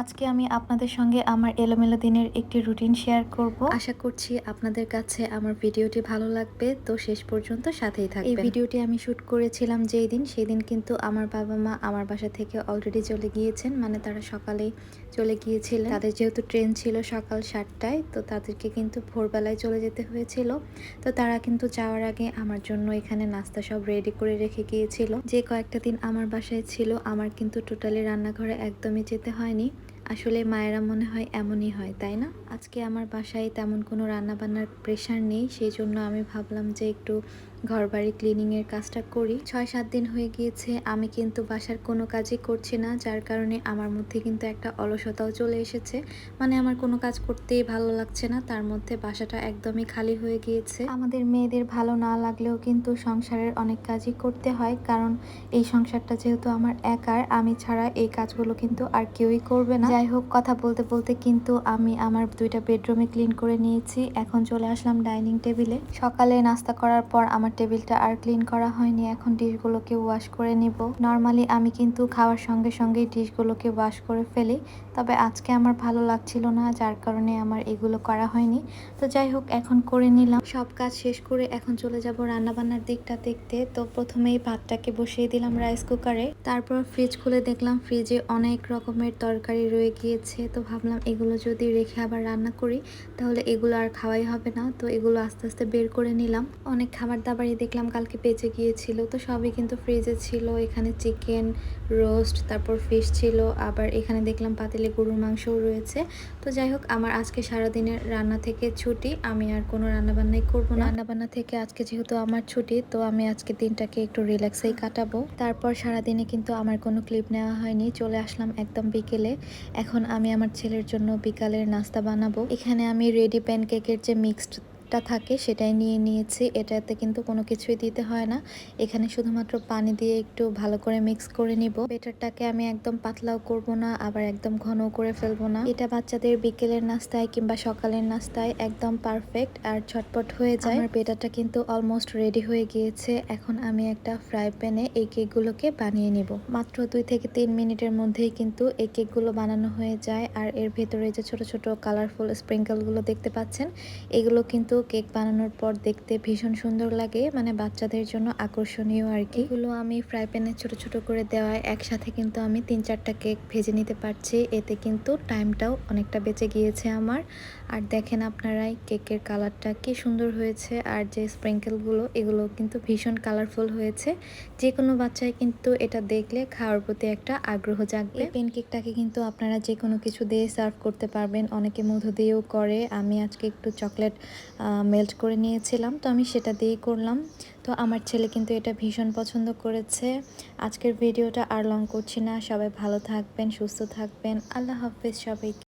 আজকে আমি আপনাদের সঙ্গে আমার এলোমেলো দিনের একটি রুটিন শেয়ার করব। আশা করছি আপনাদের কাছে আমার ভিডিওটি ভালো লাগবে। তো শেষ পর্যন্ত সাথেই থাকবেন। এই ভিডিওটি আমি শুট করেছিলাম যেই দিন সেই দিন কিন্তু আমার বাবা মা আমার বাসা থেকে অলরেডি চলে গিয়েছেন। মানে তারা সকালে চলে গিয়েছিলেন। তাদের যেহেতু ট্রেন ছিল সকাল সাতটায় তো তাদেরকে কিন্তু ভোরবেলায় চলে যেতে হয়েছিল। তো তারা কিন্তু যাওয়ার আগে আমার জন্য এখানে নাস্তা সব রেডি করে রেখে গিয়েছিল। যে কয়েকটা দিন আমার বাসায় ছিল আমার কিন্তু টোটালি রান্নাঘরে একদমই যেতে হয়নি। আসলে মায়েরা মনে হয় এমনই হয়, তাই না? আজকে আমার বাসায় তেমন কোনো রান্নাবান্নার প্রেশার নেই, সেই জন্য আমি ভাবলাম যে একটু ঘর বাড়ি ক্লিনিংয়ের কাজটা করি। ছয় সাত দিন হয়ে গিয়েছে, আমি কিন্তু বাসার কোনো কাজই করছি না, যার কারণে আমার মধ্যে কিন্তু একটা অলসতাও চলে এসেছে। মানে আমার কোনো কাজ করতেই ভালো লাগছে না, তার মধ্যে বাসাটা একদমই খালি হয়ে গিয়েছে। আমাদের মেয়েদের ভালো না লাগলেও কিন্তু সংসারের অনেক কাজই করতে হয়, কারণ এই সংসারটা যেহেতু আমার একার, আমি ছাড়া এই কাজগুলো কিন্তু আর কেউই করবে না। যাই হোক, কথা বলতে বলতে কিন্তু আমি আমার দুইটা বেডরুমে ক্লিন করে নিয়েছি। এখন চলে আসলাম ডাইনিং টেবিলে। সকালে নাস্তা করার পর আমার টেবিলটা আর ক্লিন করা হয়নি, এখন ডিশগুলোকে ওয়াশ করে নিব। নর্মালি আমি কিন্তু খাওয়ার সঙ্গে সঙ্গে ডিশগুলোকে ওয়াশ করে ফেলি, তবে আজকে আমার ভালো লাগছিল না, যার কারণে আমার এগুলো করা হয়নি। তো যাই হোক, এখন করে নিলাম। সব কাজ শেষ করে এখন চলে যাব রান্নাবান্নার দিকটা দেখতে। তো প্রথমেই ভাতটাকে বসিয়ে দিলাম রাইস কুকারে। তারপর ফ্রিজ খুলে দেখলাম ফ্রিজে অনেক রকমের তরকারি রয়ে গিয়েছে। তো ভাবলাম এগুলো যদি রেখে আবার রান্না করি, তাহলে এগুলো আর খাওয়াই হবে না। তো এগুলো আস্তে আস্তে বের করে নিলাম। অনেক খাবার দাবারই দেখলাম কালকে বেঁচে গিয়েছিল। তো সবই কিন্তু ফ্রিজে ছিল, এখানে চিকেন রোস্ট তারপর ফিশ ছিল, আবার এখানে দেখলাম পাতিলে গরুর মাংসও রয়েছে। তো যাই হোক, আমার আজকে সারাদিনের রান্না থেকে ছুটি, আমি আর কোনো রান্নাবান্নাই করব না। রান্নাবান্না থেকে আজকে যেহেতু আমার ছুটি, তো আমি আজকে দিনটাকে একটু রিল্যাক্সেই কাটাবো। তারপর সারাদিনে কিন্তু আমার কোনো ক্লিপ নেওয়া হয়নি, চলে আসলাম একদম বিকেলে। এখন আমি আমার ছেলের জন্য বিকালের নাস্তা বানাবো। এখানে আমি রেডি প্যানকেকের যে মিক্সড টা থাকে সেটাই নিয়ে নিয়েছি। এটাতে কিন্তু কোনো কিছুই দিতে হয় না। এখানে শুধুমাত্র পানি দিয়ে একটু ভালো করে মিক্স করে নিব। বেটারটাকে আমি একদম পাতলাও করব না, আবার একদম ঘনও করে ফেলব না। এটা বাচ্চাদের বিকেলের নাস্তায় কিংবা সকালের নাস্তায় একদম পারফেক্ট আর ঝটপট হয়ে যায়। আমার বেটারটা কিন্তু অলমোস্ট রেডি হয়ে গিয়েছে। এখন আমি একটা ফ্রাই প্যানে এই কেকগুলোকে বানিয়ে নিব। মাত্র দুই থেকে তিন মিনিটের মধ্যেই কিন্তু এই কেকগুলো বানানো হয়ে যায়। আর এর ভেতরে যে ছোট ছোট কালারফুল স্প্রিঙ্কেলগুলো দেখতে পাচ্ছেন, এগুলো কিন্তু কেক বানানোর পর দেখতে ভীষণ সুন্দর লাগে মানে বাচ্চাদের জন্য আকর্ষণীয় আর কি। এগুলো আমি ফ্রাই প্যানে ছোট ছোট করে দেওয়ায় একসাথে কিন্তু আমি তিন চারটা কেক ভেজে নিতে পারছি। এতে কিন্তু টাইমটাও অনেকটা বেঁচে গিয়েছে আমার। আর দেখেন আপনারাই, কেকের কালারটা কি সুন্দর হয়েছে আর যে স্প্রিঙ্কেলগুলো এগুলো কিন্তু ভীষণ কালারফুল হয়েছে। যে কোনো বাচ্চাই কিন্তু এটা দেখলে খাওয়ার প্রতি একটা আগ্রহ জাগবে। এই পেনকেকটাকে কিন্তু আপনারা যে কোনো কিছু দিয়ে সার্ভ করতে পারবেন, অনেকে মধু দিয়েও করে। আমি আজকে একটু চকলেট মেল্ট করে নিয়েছিলাম। তো আমি সেটা দিয়েই করলাম। তো আমার ছেলে কিন্তু এটা ভীষণ পছন্দ করেছে। আজকের ভিডিওটা আর লং করছি না। সবাই ভালো থাকবেন, সুস্থ থাকবেন। আল্লাহ হাফেজ সবাই